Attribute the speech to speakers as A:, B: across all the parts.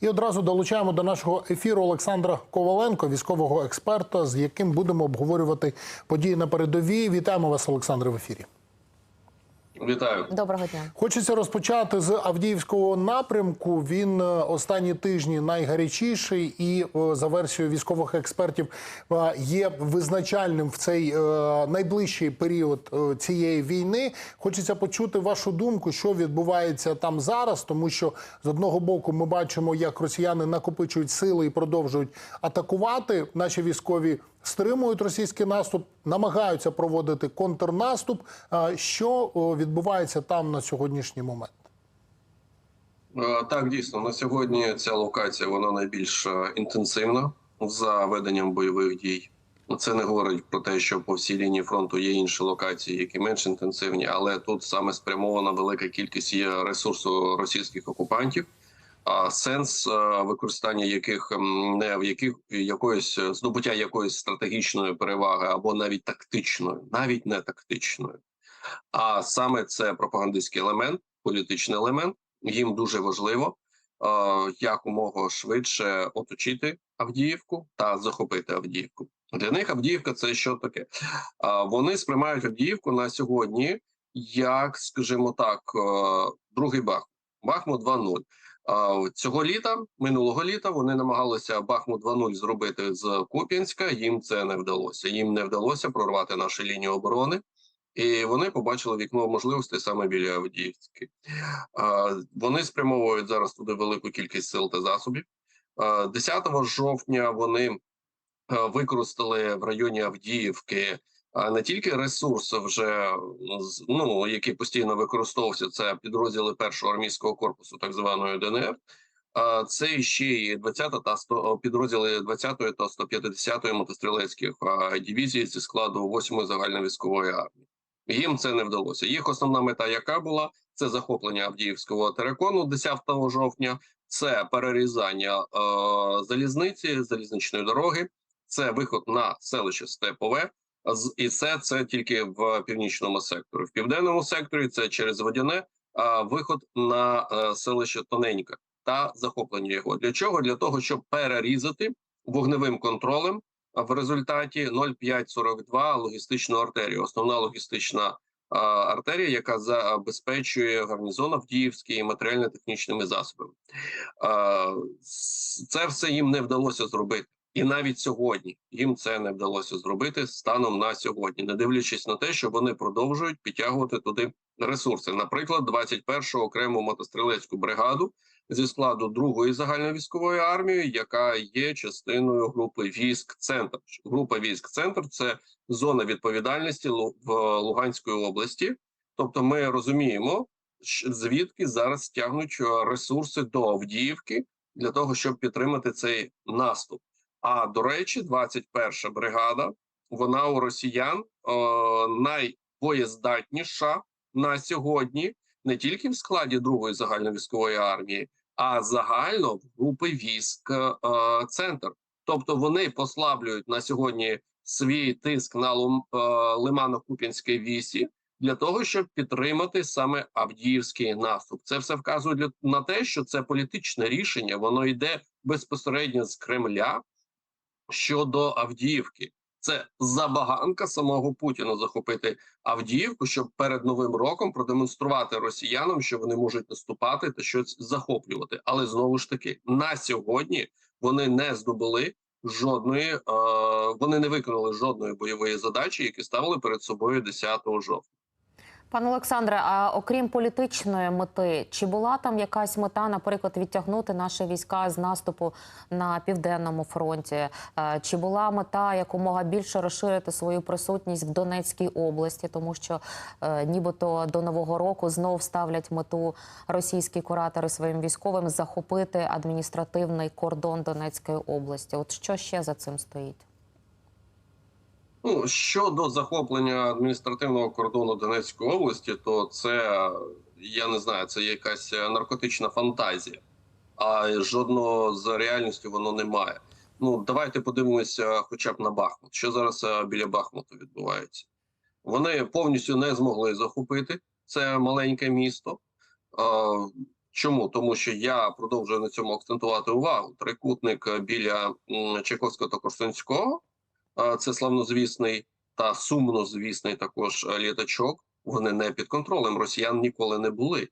A: І одразу долучаємо до нашого ефіру Олександра Коваленко, військового експерта, з яким будемо обговорювати події на передовій. Вітаємо вас, Олександре, в ефірі.
B: Вітаю.
C: Доброго дня.
A: Хочеться розпочати з Авдіївського напрямку. Він е, останні тижні найгарячіший, і е, за версією військових експертів е, є визначальним в цей найближчий період цієї війни. Хочеться почути вашу думку, що відбувається там зараз, тому що з одного боку ми бачимо, як росіяни накопичують сили і продовжують атакувати. Наші військові стримують російський наступ, намагаються проводити контрнаступ. Що відбувається там на сьогоднішній момент?
B: Е, Так, дійсно, на сьогодні ця локація вона найбільш е, інтенсивна за веденням бойових дій. Це не говорить про те, що по всій лінії фронту є інші локації, які менш інтенсивні, але тут саме спрямована велика кількість є ресурсу російських окупантів. Сенс е, використання яких не в яких якоїсь е, здобуття якоїсь стратегічної переваги або навіть тактичної, навіть не тактичної, а саме це пропагандистський елемент, політичний елемент. Їм дуже важливо е, якомога швидше оточити Авдіївку та захопити Авдіївку. Для них Авдіївка це що таке? Вони сприймають Авдіївку на сьогодні, як, скажімо так, другий Бахмут. Бахмут 2.0. Цього літа, минулого літа, вони намагалися Бахмут 2.0 зробити з Куп'янська. Їм це не вдалося. Їм не вдалося прорвати наші лінії оборони, і вони побачили вікно можливостей саме біля Авдіївки. Вони спрямовують зараз туди велику кількість сил та засобів. А, 10 жовтня вони використали в районі Авдіївки не тільки ресурс, вже ну який постійно використовувався, це підрозділи першого армійського корпусу, так званої ДНР. А це ще й 20 та 100, підрозділи 20-ї та 150-ї мотострілецьких дивізій зі складу 8-ї загальновійськової армії. Їм це не вдалося. Їх основна мета, яка була, це захоплення Авдіївського терекону 10 жовтня, це перерізання е, залізниці, залізничної дороги, це виход на селище Степове. І це це тільки в північному секторі. В південному секторі це через водяне виход на е, селище Тоненька та захоплення його. Для чого? Для того, щоб перерізати вогневим контролем а, в результаті 0,542 логістичну артерію. Основна логістична артерія, яка забезпечує гарнізон Авдіївський матеріально-технічними засобами. Це все їм не вдалося зробити. І навіть сьогодні їм це не вдалося зробити станом на сьогодні, не дивлячись на те, що вони продовжують підтягувати туди ресурси. Наприклад, 21-го окрему мотострілецьку бригаду зі складу другої загальновійськової армії, яка є частиною групи військ Центр. Група військ Центр це зона відповідальності в Луганської області. Тобто, ми розуміємо, звідки зараз тягнуть е, ресурси до Авдіївки для того, щоб підтримати цей наступ. А до речі, 21 бригада, вона у росіян е, найбоєздатніша на сьогодні, не тільки в складі другої загальновійськової армії, а загально в групи військ е, центр. Тобто вони послаблюють на сьогодні свій тиск на е, Лимано-Куп'янській вісі для того, щоб підтримати саме Авдіївський наступ. Це все вказує для на те, що це політичне рішення, воно йде безпосередньо з Кремля щодо Авдіївки. Це забаганка самого Путіна захопити Авдіївку, щоб перед новим роком продемонструвати росіянам, що вони можуть наступати та щось захоплювати. Але знову ж таки, на сьогодні вони не здобули жодної, е, вони не виконали жодної бойової задачі, які ставили перед собою 10 жовтня.
C: Пане Олександре, а окрім політичної мети, чи була там якась мета, наприклад, відтягнути наші війська з наступу на південному фронті? Е, Чи була мета якомога більше розширити свою присутність в Донецькій області, тому що е, нібито до нового року знов ставлять мету російські куратори своїм військовим захопити адміністративний кордон Донецької області? От що ще за цим стоїть?
B: Ну щодо захоплення адміністративного кордону Донецької області, то це я не знаю, це якась наркотична фантазія, а жодного з реальністю воно не має. Ну давайте подивимося, хоча б на Бахмут. Що зараз е, біля Бахмуту відбувається? Вони повністю не змогли захопити це маленьке місто. Е, Чому? Тому що я продовжую на цьому акцентувати увагу. Трикутник е, біля Чайковського та Корсунського, це славнозвісний та сумнозвісний також е, літачок. Вони не під контролем. Росіян ніколи не були.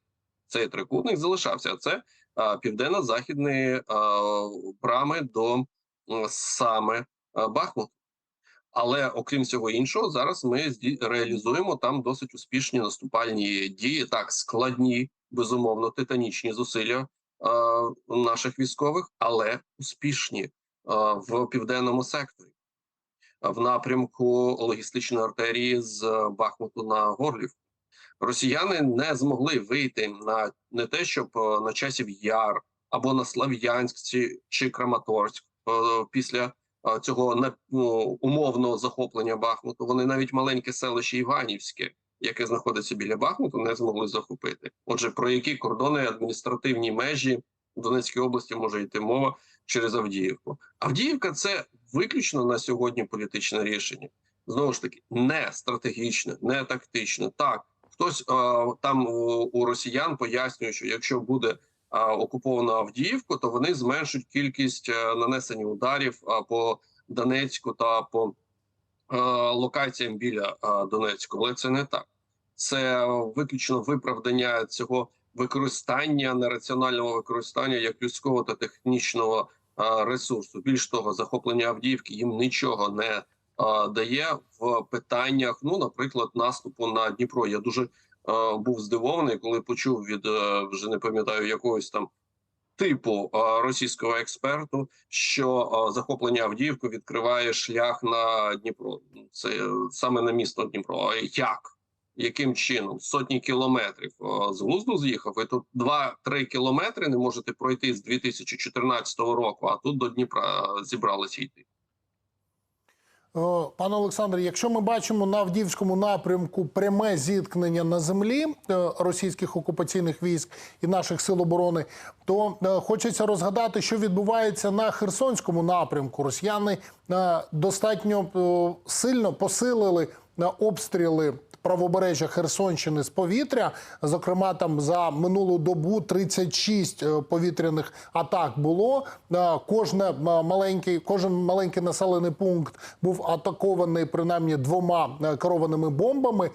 B: Цей трикутник залишався. Це південно-західні брами до саме е, Бахмут. Але окрім всього іншого, зараз ми реалізуємо там досить успішні наступальні дії, так складні, безумовно, титанічні зусилля наших військових, але успішні в південному секторі, в напрямку логістичної артерії з Бахмуту на Горлів. Росіяни не змогли вийти на не те, щоб е, на часів Яр або на Слав'янськ чи, Краматорськ е, після е, цього ну, умовного захоплення Бахмуту. Вони навіть маленьке селище Іванівське, яке знаходиться біля Бахмуту, не змогли захопити. Отже, про які кордони адміністративні межі в Донецькій області може йти мова через Авдіївку? Авдіївка це виключно на сьогодні політичне рішення. Знову ж таки, не стратегічне, не тактичне. Так, хтось е, там у, у росіян пояснює, що якщо буде а, окуповано Авдіївку, то вони зменшують кількість е, нанесення ударів а, по Донецьку та по е, локаціям біля е, Донецьку. Але це не так. Це виключно виправдання цього використання нераціонального використання як людського та технічного е, ресурсу. Більш того, захоплення Авдіївки їм нічого не дає в питаннях, ну, наприклад, наступу на Дніпро. Я дуже був здивований, коли почув від е, вже не пам'ятаю якогось там типу російського експерту, що захоплення Авдіївки відкриває шлях на Дніпро. Це саме на місто Дніпро. Як? Яким чином сотні кілометрів з глузду з'їхав, і тут 2-3 кілометри не можете пройти з 2014 року, а тут до Дніпра зібралися йти.
A: Пане Олександре, якщо ми бачимо на Авдіївському напрямку пряме зіткнення на землі е, російських окупаційних військ і наших сил оборони, то е, хочеться розгадати, що відбувається на Херсонському напрямку. Росіяни е, достатньо сильно посилили обстріли. Правобережжя Херсонщини з повітря, зокрема, там за минулу добу 36 е, повітряних атак було. Е, Кожне е, маленький, кожен маленький населений пункт був атакований принаймні двома керованими бомбами.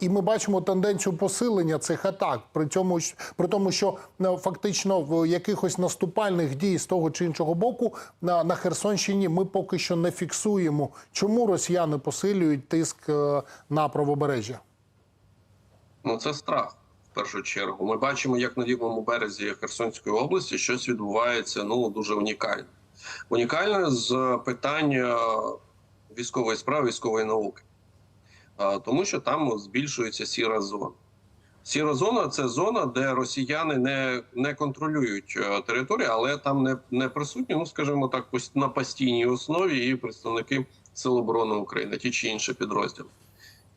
A: І ми бачимо тенденцію посилення цих атак. При цьому при тому, що фактично в якихось наступальних дій з того чи іншого боку на, на Херсонщині ми поки що не фіксуємо, чому росіяни посилюють тиск на правобережжя.
B: Ну це страх в першу чергу. Ми бачимо, як на лівому березі Херсонської області щось відбувається ну дуже унікальне. Унікальне з питання військової справи, військової науки, тому що там збільшується сіра зона. Сіра зона це зона, де росіяни не, не контролюють е, територію, але там не, не присутні, ну скажімо так, на постійній основі і представники Сил оборони України, ті чи інші підрозділи.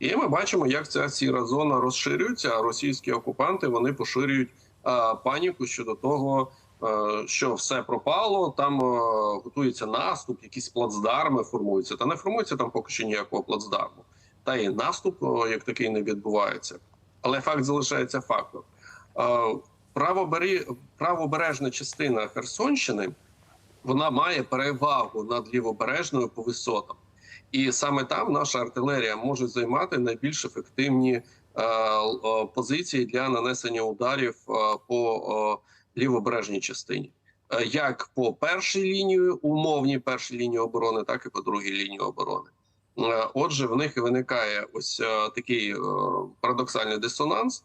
B: І ми бачимо, як ця сіра зона розширюється. А російські окупанти вони поширюють а, паніку щодо того, е, що все пропало. Там е, готується наступ, якісь плацдарми формуються. Та не формується там поки що ніякого плацдарму. Та і наступ е, як такий не відбувається. Але факт залишається фактом. Е, правобері... правобережна частина Херсонщини вона має перевагу над лівобережною по висотам. І саме там наша артилерія може займати найбільш ефективні е, е, позиції для нанесення ударів е, по лівобережній частині, як по першій лінії, умовній першій лінії оборони, так і по другій лінії оборони. Отже, в них і виникає ось такий парадоксальний дисонанс,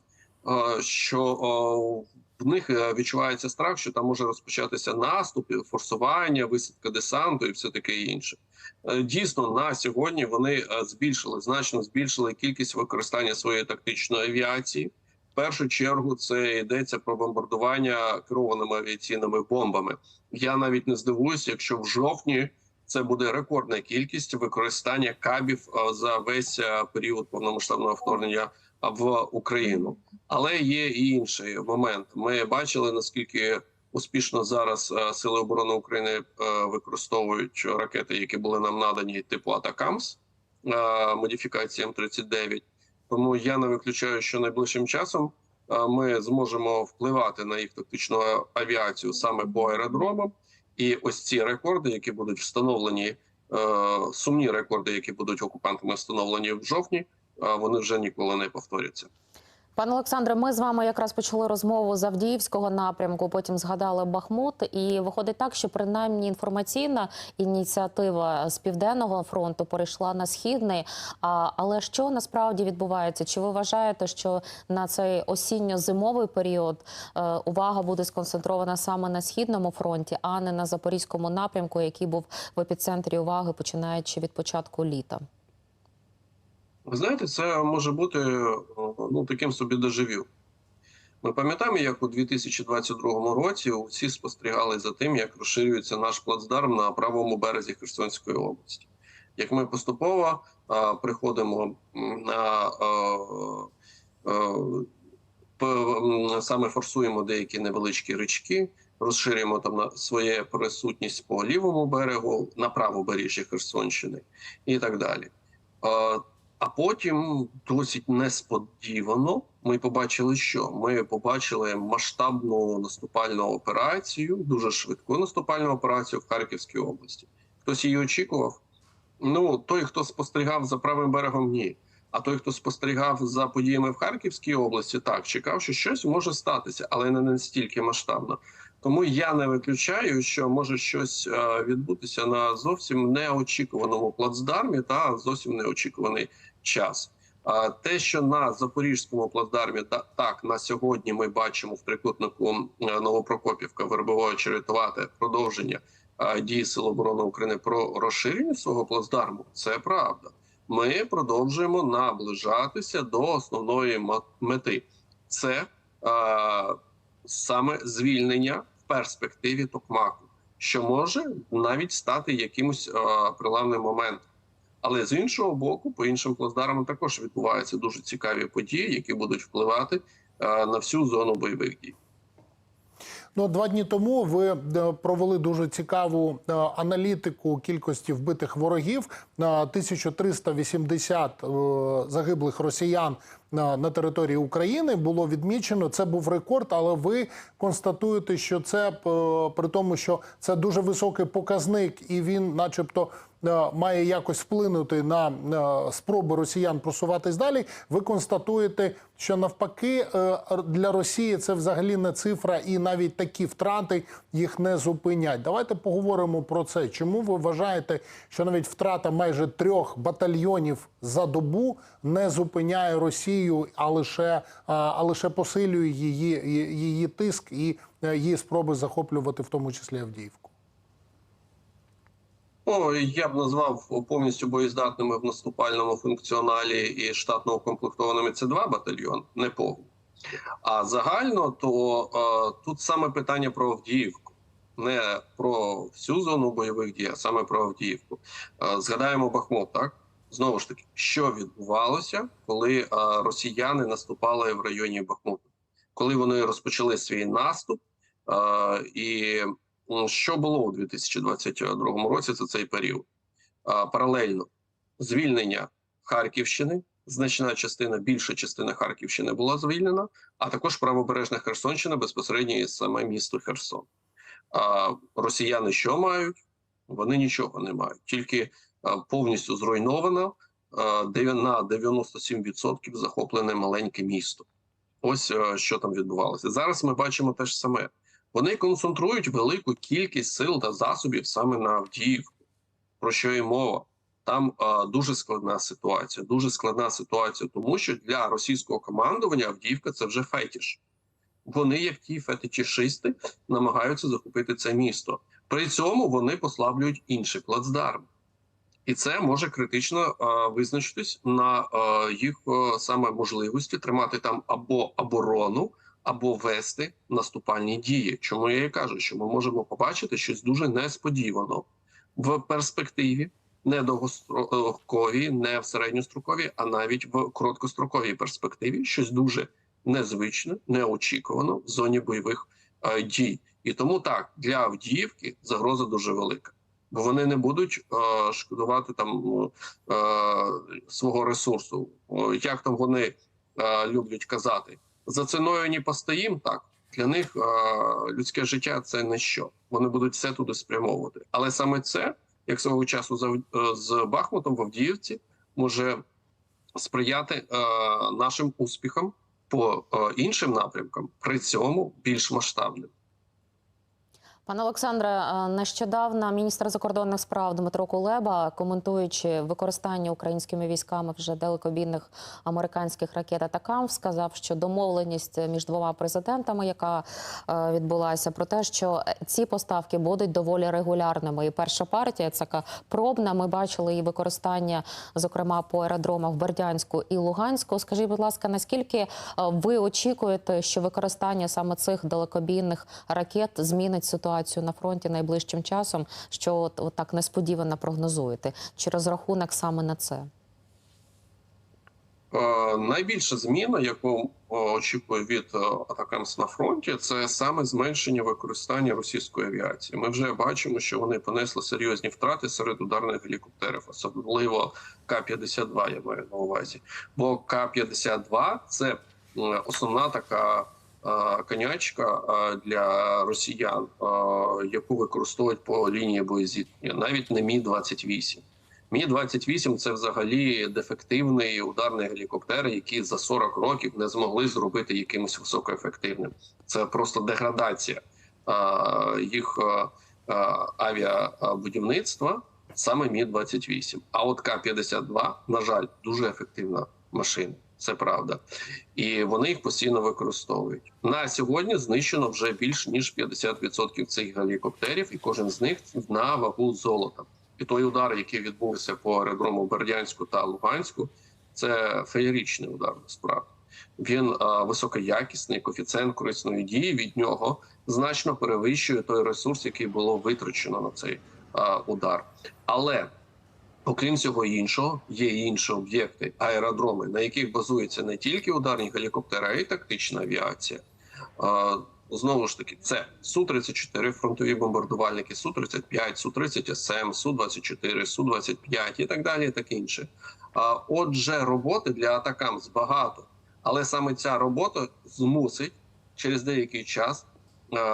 B: що в них е, відчувається страх, що там може розпочатися наступ, форсування, висадка десанту і все таке інше. Е, Дійсно, на сьогодні вони е, збільшили значно збільшили кількість використання своєї тактичної авіації. В першу чергу це йдеться про бомбардування керованими авіаційними бомбами. Я навіть не здивуюся, якщо в жовтні це буде рекордна кількість використання кабів за весь період повномасштабного вторгнення в Україну. Але є і інший момент. Ми бачили наскільки успішно зараз е, сили оборони України е, використовують ракети, які були нам надані, типу Атакамс е, модифікації М39. Тому я не виключаю, що найближчим часом ми зможемо впливати на їх тактичну авіацію саме по аеродромам. І ось ці рекорди, які будуть встановлені, сумні рекорди, які будуть окупантами встановлені в жовтні, вони вже ніколи не повторяться.
C: Пане Олександре, ми з вами якраз почали розмову з Авдіївського напрямку. Потім згадали Бахмут, і виходить так, що принаймні інформаційна ініціатива з південного фронту перейшла на східний. А, але що насправді відбувається? Чи ви вважаєте, що на цей осінньо-зимовий період е, увага буде сконцентрована саме на східному фронті, а не на запорізькому напрямку, який був в епіцентрі уваги, починаючи від початку літа?
B: Ви знаєте, це може бути е, ну таким собі дежавю. Ми пам'ятаємо, як у 2022 році усі спостерігали за тим, як розширюється наш плацдарм на правому березі Херсонської області. Як ми поступово а, приходимо на а, а, саме форсуємо деякі невеличкі річки, розширюємо там своє присутність по лівому берегу, на правобережжі Херсонщини і так далі. А, потім досить несподівано ми побачили, що ми побачили масштабну наступальну операцію, дуже швидку наступальну операцію в Харківській області. Хтось її очікував? Ну той, хто спостерігав за правим берегом, ні. А той, хто спостерігав за подіями в Харківській області, так чекав, що щось може статися, але не настільки масштабно. Тому я не виключаю, що може щось е, відбутися на зовсім неочікуваному плацдармі та зовсім неочікуваний час. А те, що на запорізькому плацдармі та так на сьогодні ми бачимо в трикутнику е, Новопрокопівка, Вербового Черетувати продовження е, дії Сил оборони України про розширення свого плацдарму, це правда. Ми продовжуємо наближатися до основної мети. Це е, саме звільнення перспективі Токмаку, що може навіть стати якимось е, приламним моментом. Але з іншого боку, по іншим плацдармам також відбуваються дуже цікаві події, які будуть впливати е, на всю зону бойових дій.
A: Ну, два дні тому ви е, провели дуже цікаву аналітику кількості вбитих ворогів на 1380 е, загиблих росіян на, території України було відмічено. Це був рекорд, але ви констатуєте, що це е, при тому, що це дуже високий показник, і він, начебто, має якось вплинути на е, спроби росіян просуватись далі. Ви констатуєте, що навпаки е, для Росії це взагалі не цифра, і навіть такі втрати їх не зупинять. Давайте поговоримо про це. Чому ви вважаєте, що навіть втрата майже трьох батальйонів за добу не зупиняє Росію, а лише, а, лише посилює її, її, тиск і е, її спроби захоплювати, в тому числі Авдіївку?
B: Ну, я б назвав повністю боєздатними в наступальному функціоналі і штатно укомплектованими це два батальйони, не повні. А загально то е, тут саме питання про Авдіївку, не про всю зону бойових дій, а саме про Авдіївку. Е, згадаємо Бахмут, так? Знову ж таки, що відбувалося, коли е, росіяни наступали в районі Бахмуту, коли вони розпочали свій наступ, е, і що було у 2022 році за цей період? Паралельно звільнення Харківщини, значна частина, більша частина Харківщини була звільнена, а також правобережна Херсонщина безпосередньо і саме місто Херсон. А росіяни що мають? Вони нічого не мають, тільки повністю зруйновано на 97% захоплене маленьке місто. Ось що там відбувалося. Зараз ми бачимо те ж саме. Вони концентрують велику кількість сил та засобів саме на Авдіївку. Про що і мова? Там а, дуже складна ситуація. Дуже складна ситуація, тому що для російського командування Авдіївка це вже фетіш. Вони, як ті фетичішисти, намагаються захопити це місто. При цьому вони послаблюють інший плацдарм. І це може критично а, визначитись на а, їх а, саме можливості тримати там або оборону, або вести наступальні дії. Чому я і кажу, що ми можемо побачити щось дуже несподівано в перспективі, не довгостроковій, не в середньостроковій, а навіть в короткостроковій перспективі щось дуже незвичне, неочікувано в зоні бойових е, дій. І тому так для Авдіївки загроза дуже велика. Бо вони не будуть е, шкодувати там е, свого ресурсу. Як там вони е, люблять казати, за ціною не постоїм, так для них е, людське життя це не що. Вони будуть все туди спрямовувати. Але саме це, як свого часу е, з Бахмутом в Авдіївці, може сприяти е, нашим успіхам по іншим напрямкам, при цьому більш масштабним.
C: Пане Олександре, е, нещодавно міністр закордонних справ Дмитро Кулеба, коментуючи використання українськими військами вже далекобійних американських ракет «Атакамс», сказав, що домовленість між двома президентами, яка е, відбулася, про те, що ці поставки будуть доволі регулярними. І перша партія це така пробна. Ми бачили її використання, зокрема по аеродромах Бердянську і Луганську. Скажіть, будь ласка, наскільки е, ви очікуєте, що використання саме цих далекобійних ракет змінить ситуацію на фронті найближчим часом? Що от, от так несподівано прогнозуєте? Чи розрахунок саме на це?
B: Е, Найбільша зміна, яку е, очікую від е, атакамс на фронті, це саме зменшення використання російської авіації. Ми вже бачимо, що вони понесли серйозні втрати серед ударних гелікоптерів, особливо К-52, я маю на увазі. Бо К-52 – це основна така конячка е, для росіян, е, яку використовують по лінії боєзіткнення, навіть не Мі 28 Мі 28 це взагалі дефективний ударний гелікоптер, який за 40 років не змогли зробити якимось високоефективним. Це просто деградація їх а, а, авіабудівництва саме Мі 28 А от К-52, на жаль, дуже ефективна машина. Це правда, і вони їх постійно використовують на сьогодні. Знищено вже більш ніж 50% цих гелікоптерів, і кожен з них на вагу золота. І той удар, який відбувся по аеродрому Бердянську та Луганську, це феєричний удар насправді. Він а, високоякісний, коефіцієнт корисної дії від нього значно перевищує той ресурс, який було витрачено на цей а, удар. Але окрім всього іншого, є інші об'єкти, аеродроми, на яких базуються не тільки ударні гелікоптери, а й тактична авіація. Знову ж таки, це Су-34 фронтові бомбардувальники, Су-35, Су-30 СМ, Су-24, Су-25 і так далі, і таке інше. Отже, роботи для атакамс багато, але саме ця робота змусить через деякий час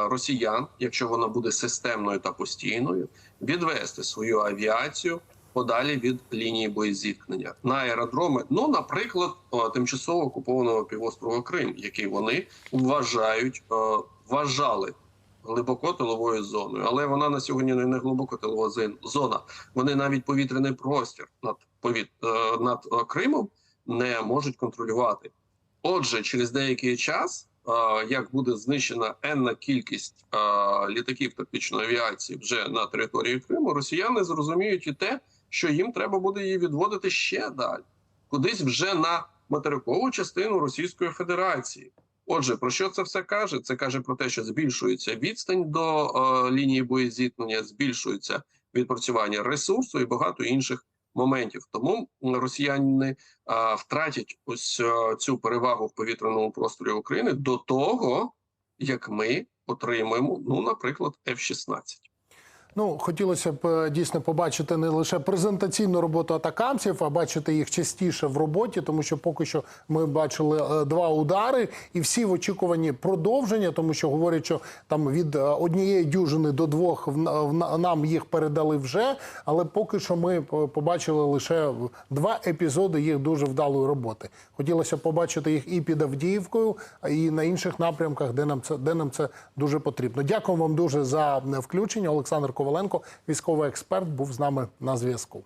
B: росіян, якщо вона буде системною та постійною, відвести свою авіацію подалі від лінії боєзіткнення на аеродроми. Ну, наприклад, е, тимчасово окупованого півострову Крим, який вони вважають, е, вважали глибоко тиловою зоною, але вона на сьогодні не глибоко тилова зона. Вони навіть повітряний простір над повіт е, над Кримом не можуть контролювати. Отже, через деякий час, як буде знищена енна кількість літаків тактичної авіації вже на території Криму, росіяни зрозуміють і те, що їм треба буде її відводити ще далі, кудись вже на материкову частину Російської Федерації. Отже, про що це все каже? Це каже про те, що збільшується відстань до е, лінії боєзіткнення, збільшується відпрацювання ресурсу і багато інших моментів. Тому росіяни е, втратять ось е, цю перевагу в повітряному просторі України до того, як ми отримаємо, ну, наприклад, F-16.
A: Ну, хотілося б е, дійсно побачити не лише презентаційну роботу атакамців, а бачити їх частіше в роботі, тому що поки що ми бачили е, два удари, і всі в очікуванні продовження, тому що говорять, що там від е, однієї дюжини до двох нам їх передали вже. Але поки що ми побачили лише два епізоди їх дуже вдалої роботи. Хотілося б побачити їх і під Авдіївкою, і на інших напрямках, де нам це де нам це дуже потрібно. Дякую вам дуже за включення. Олександр Коваленко, військовий експерт, був з нами на зв'язку.